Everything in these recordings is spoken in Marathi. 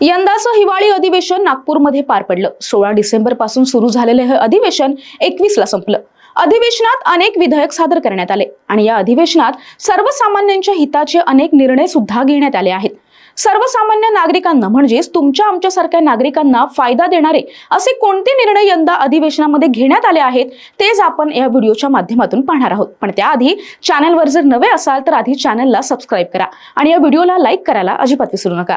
यंदाचं हिवाळी अधिवेशन नागपूरमध्ये पार पडलं. सोळा डिसेंबरपासून सुरू झालेलं हे अधिवेशन एकवीस ला संपलं. अधिवेशनात अनेक विधेयक सादर करण्यात आले आणि या अधिवेशनात सर्वसामान्यांच्या हिताचे अनेक निर्णय सुद्धा घेण्यात आले आहेत. सर्वसामान्य नागरिकांना म्हणजेच तुमच्या आमच्यासारख्या नागरिकांना फायदा देणारे असे कोणते निर्णय यंदा अधिवेशनामध्ये घेण्यात आले आहेत तेच आपण या व्हिडिओच्या माध्यमातून पाहणार आहोत. पण त्याआधी चॅनलवर जर नवे असाल तर आधी चॅनलला सबस्क्राईब करा आणि या व्हिडिओला लाईक करायला अजिबात विसरू नका.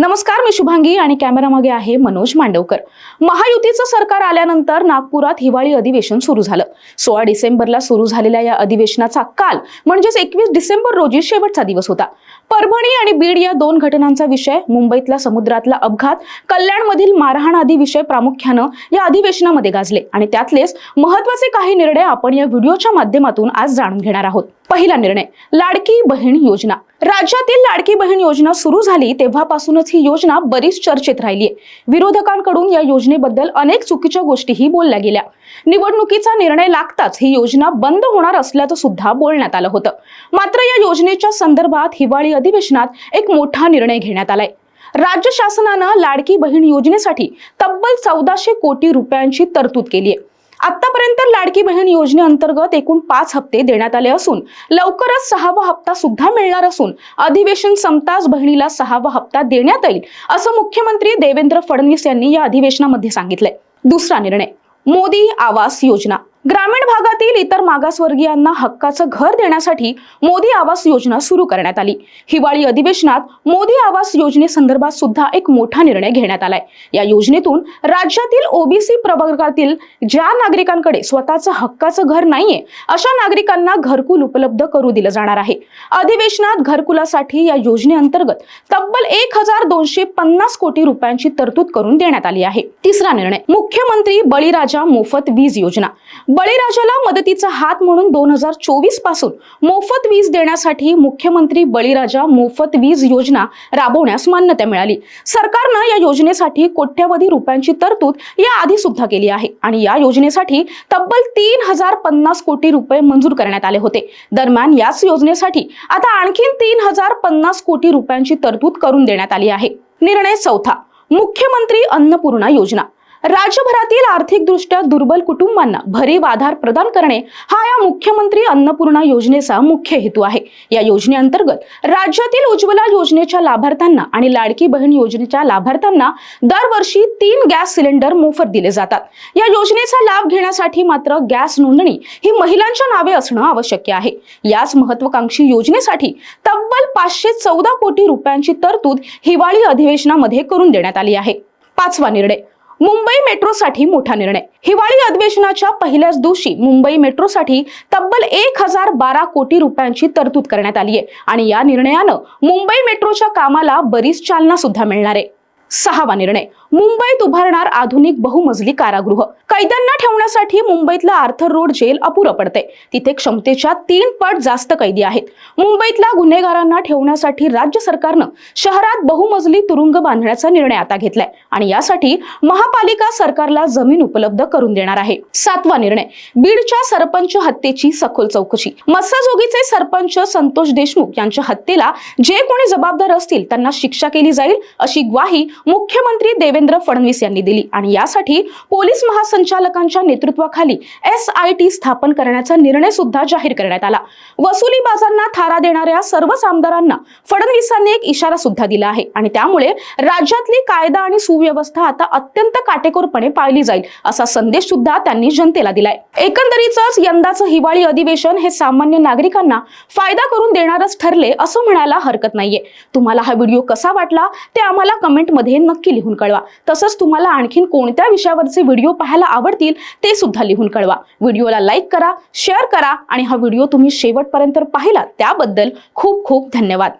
नमस्कार मी शुभांगी आणि कॅमेरामागे आहे मनोज मांडवकर. महायुतीचं सरकार आल्यानंतर नागपुरात हिवाळी अधिवेशन सुरू झालं. सोळा डिसेंबरला सुरू झालेल्या या अधिवेशनाचा काल म्हणजेच एकवीस डिसेंबर रोजी शेवटचा दिवस होता. परभणी आणि बीड या दोन घटनांचा विषय मुंबईतला समुद्रातला अपघात कल्याणमधील मारहाण आदी विषय प्रामुख्यानं या अधिवेशनामध्ये गाजले. आणि त्यातलेच महत्त्वाचे काही निर्णय आपण या व्हिडिओच्या माध्यमातून आज जाणून घेणार आहोत. पहिला निर्णय लाडकी बहीण योजना. राज्यातील लाडकी बहीण योजना सुरू झाली तेव्हापासूनच ही योजना बरीच चर्चेत राहिली आहे. विरोधकांकडून या योजनेबद्दल अनेक चुकीच्या गोष्टीही बोलल्या गेल्या. निवडणुकीचा निर्णय लागताच ही योजना बंद होणार असल्याचं सुद्धा बोलण्यात आलं होतं. मात्र या योजनेच्या संदर्भात हिवाळी अधिवेशनात एक मोठा निर्णय घेण्यात आलाय. राज्य शासनानं लाडकी बहीण योजनेसाठी तब्बल चौदाशे कोटी रुपयांची तरतूद केली आहे. आतापर्यंत लाडकी बहीण योजनेअंतर्गत एकूण पाच हप्ते देण्यात आले असून लवकरच सहावा हप्ता सुद्धा मिळणार असून अधिवेशन संपताच बहिणीला सहावा हप्ता देण्यात येईल असं मुख्यमंत्री देवेंद्र फडणवीस यांनी या अधिवेशनामध्ये सांगितलंय. दुसरा निर्णय मोदी आवास योजना. ग्रामीण भागातील इतर मागासवर्गीयांना हक्काचं घर देण्यासाठी मोदी आवास योजना सुरू करण्यात आली. हिवाळी अधिवेशनात मोदी आवास योजनेसंदर्भात सुद्धा एक मोठा निर्णय घेण्यात आलाय. या योजनेतून राज्यातील ओबीसी प्रवर्गातील ज्या नागरिकांकडे स्वतःचं हक्काचं घर नाहीये अशा नागरिकांना घरकुल उपलब्ध करू दिलं जाणार आहे. अधिवेशनात घरकुलासाठी या योजनेअंतर्गत तब्बल एक हजार दोनशे पन्नास कोटी रुपयांची तरतूद करून देण्यात आली आहे. तिसरा निर्णय मुख्यमंत्री बळीराजा मोफत वीज योजना. बळीराजाला मदतीचा हात म्हणून दोन हजार चोवीसपासून मोफत वीज देण्यासाठी मुख्यमंत्री बळीराजा मोफत वीज योजना राबवण्यास मान्यता मिळाली. सरकारनं या योजनेसाठी कोट्यवधी रुपयांची तरतूद या आधी सुद्धा केली आहे आणि या योजनेसाठी तब्बल तीन हजार पन्नास कोटी रुपये मंजूर करण्यात आले होते. दरम्यान याच योजनेसाठी आता आणखीन तीन हजार पन्नास कोटी रुपयांची तरतूद करून देण्यात आली आहे. निर्णय चौथा मुख्यमंत्री अन्नपूर्णा योजना. राज्यभरातील आर्थिकदृष्ट्या दुर्बल कुटुंबांना भरीव आधार प्रदान करणे हा या मुख्यमंत्री अन्नपूर्णा योजनेचा मुख्य हेतू आहे. या योजनेअंतर्गत राज्यातील उज्ज्वला योजनेच्या लाभार्थ्यांना आणि लाडकी बहीण योजनेच्या लाभार्थ्यांना दरवर्षी तीन गॅस सिलेंडर मोफत दिले जातात. या योजनेचा लाभ घेण्यासाठी मात्र गॅस नोंदणी ही महिलांच्या नावे असणं आवश्यक आहे. याच महत्वाकांक्षी योजनेसाठी तब्बल पाचशे चौदा कोटी रुपयांची तरतूद हिवाळी अधिवेशनामध्ये करून देण्यात आली आहे. पाचवा निर्णय मुंबई मेट्रोसाठी मोठा निर्णय. हिवाळी अधिवेशनाच्या पहिल्याच दिवशी मुंबई मेट्रोसाठी तब्बल एक हजार बारा कोटी रुपयांची तरतूद करण्यात आली आहे आणि या निर्णयानं मुंबई मेट्रोच्या कामाला बरीच चालना सुद्धा मिळणार आहे. सहावा निर्णय. मुंबईत उभारणार आधुनिक बहुमजली कारागृह. कैद्यांना ठेवण्यासाठी मुंबईतलं आर्थर रोड जेल अपुरं पडते तिथे क्षमतेच्या तीन पट जास्त कैदी आहेत. मुंबईतल्या गुन्हेगारांना ठेवण्यासाठी राज्य सरकारनं शहरात बहुमजली तुरुंग बांधण्याचा निर्णय आता घेतलाय. आणि यासाठी महापालिका सरकारला जमीन उपलब्ध करून देणार आहे. सातवा निर्णय. बीडच्या सरपंच हत्येची सखोल चौकशी. मस्साजोगीचे सरपंच संतोष देशमुख यांच्या हत्येला जे कोणी जबाबदार असतील त्यांना शिक्षा केली जाईल अशी ग्वाही मुख्यमंत्री देवेंद्र फडणवीस यांनी दिली. आणि यासाठी पोलीस महासंचालकांच्या नेतृत्वाखाली एस आय टी स्थापन करण्याचा निर्णय सुद्धा जाहीर करण्यात आला. वसुली बाजांना थारा देणाऱ्या सर्वच आमदारांना फडणवीसांनी एक इशारा सुद्धा दिला आहे. आणि त्यामुळे राज्यातली कायदा आणि सुव्यवस्था आता अत्यंत काटेकोरपणे पाळली जाईल असा संदेश सुद्धा त्यांनी जनतेला दिलाय. एकंदरीतच यंदाचं हिवाळी अधिवेशन हे सामान्य नागरिकांना फायदा करून देणारच ठरले असं म्हणायला हरकत नाहीये. तुम्हाला हा व्हिडिओ कसा वाटला ते आम्हाला कमेंटमध्ये नक्की लिहून कळवा. तसंच तुम्हाला आणखीन कोणत्या विषयावरचे व्हिडिओ पाहायला आवडतील ते सुद्धा लिहून कळवा. व्हिडिओला लाईक करा शेअर करा आणि हा व्हिडिओ तुम्ही शेवटपर्यंत पाहिला त्याबद्दल खूप खूप धन्यवाद.